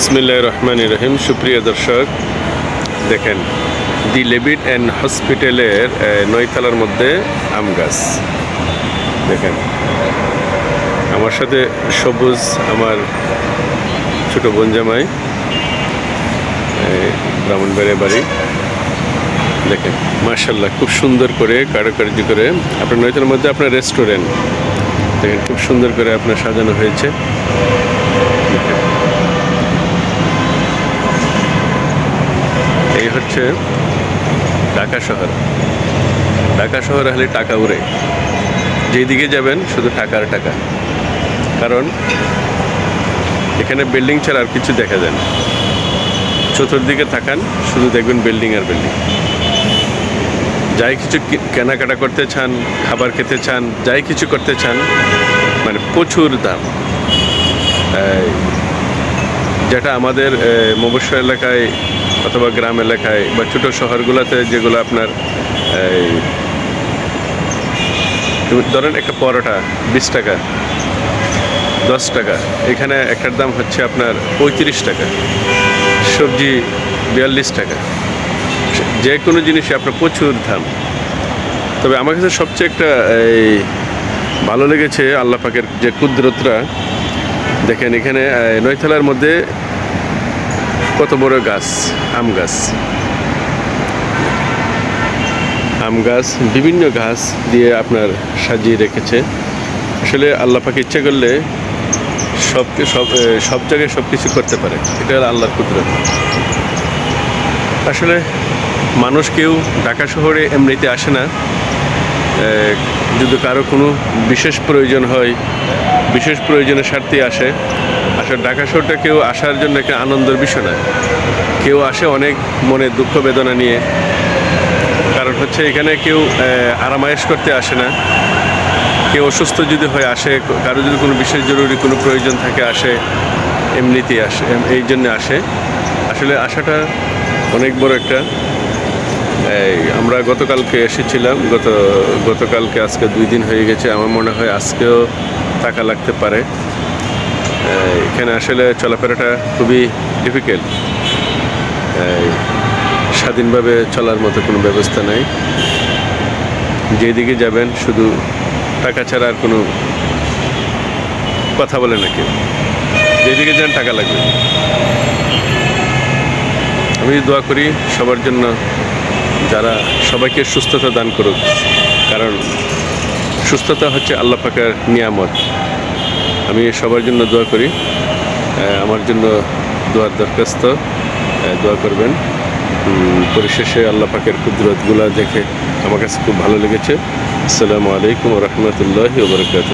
বিসমিল্লাহ রহমান রহিম। সুপ্রিয় দর্শক, দেখেন, দি লেবিট অ্যান্ড হসপিটালের নয়তলার মধ্যে আম গাছ। দেখেন, আমার সাথে সবুজ আমার ছোট বোন জামাই ব্রাহ্মণবাড়িয়া বাড়ি। দেখেন মার্শাল্লাহ খুব সুন্দর করে কারুকার্য করে। আপনার নয়তলার মধ্যে আপনার রেস্টুরেন্ট। দেখেন, খুব সুন্দর করে আপনার সাজানো হয়েছে দেখেন এই হচ্ছে ঢাকা শহর। ঢাকা শহর হলে টাকা উড়ে। যেদিকে যাবেন, শুধু টাকা আর টাকা। কারণ এখানে বিল্ডিং ছাড়া আর কিছু দেখা যায় না। চতুর্দিকে থাকান, শুধু দেখবেন বিল্ডিং আর বিল্ডিং। যাই কিছু কেনাকাটা করতে চান, খাবার খেতে চান, যাই কিছু করতে চান মানে প্রচুর দাম। যেটা আমাদের মফস্বল এলাকায় অথবা গ্রাম এলাকায় বা ছোট শহরগুলোতে যেগুলো আপনার এই, ধরেন একটা পরোটা বিশ টাকা দশ টাকা এখানে একটার দাম হচ্ছে আপনার পঁয়ত্রিশ টাকা সবজি বিয়াল্লিশ টাকা যে কোনো জিনিসে আপনার প্রচুর দাম। তবে আমার কাছে সবচেয়ে একটা এই ভালো লেগেছে আল্লাহ পাকের যে কুদরতরা দেখেন এখানে নয়তলার মধ্যে কত বড় গাছ? আম গাছ। আম গাছ বিভিন্ন গাছ দিয়ে আপনার সাজিয়ে রেখেছে। আসলে আল্লাহ পাকে ইচ্ছে করলে সব সব সব জায়গায় সব কিছু করতে পারে। এটা হলো আল্লাহর কুদরত। আসলে মানুষ কেউ ঢাকা শহরে এমনিতে আসে না। যদি কারও কোনো বিশেষ প্রয়োজন হয়, বিশেষ প্রয়োজনের স্বার্থে আসে আসলে ঢাকা শহরটা কেউ আসার জন্য একটা আনন্দের বিষয় না। কেউ আসে অনেক মনে দুঃখ বেদনা নিয়ে। কারণ হচ্ছে এখানে কেউ আরামায়েশ করতে আসে না। কেউ অসুস্থ যদি হয় আসে, কারও যদি কোনো বিশেষ জরুরি কোনো প্রয়োজন থাকে, আসে, এমনিতেই আসে এই জন্য আসে। আসলে আসাটা অনেক বড় একটা। এই, আমরা গতকালকে এসেছিলাম, গত, গতকালকে আজকে দুই দিন হয়ে গেছে। আমার মনে হয় আজকেও টাকা লাগতে পারে। এখানে আসলে চলাফেরাটা খুবই ডিফিকাল্ট স্বাধীনভাবে চলার মতো কোনো ব্যবস্থা নাই। যেদিকে যাবেন শুধু টাকা ছাড়া আর কোনো কথা বলে না কেউ। যেদিকে যান টাকা লাগবে। আমি দোয়া করি সবার জন্য যারা সবাইকে সুস্থতা দান করুক। কারণ সুস্থতা হচ্ছে আল্লাহ পাকের নিয়ামত। আমি সবার জন্য দোয়া করি। আমার জন্য দোয়ার দরখাস্ত দোয়া করবেন। পরিশেষে আল্লাহ পাকের কুদরতগুলা দেখে আমার কাছে খুব ভালো লেগেছে। আসসালামু আলাইকুম রহমতুল্লাহ ওবরাকাত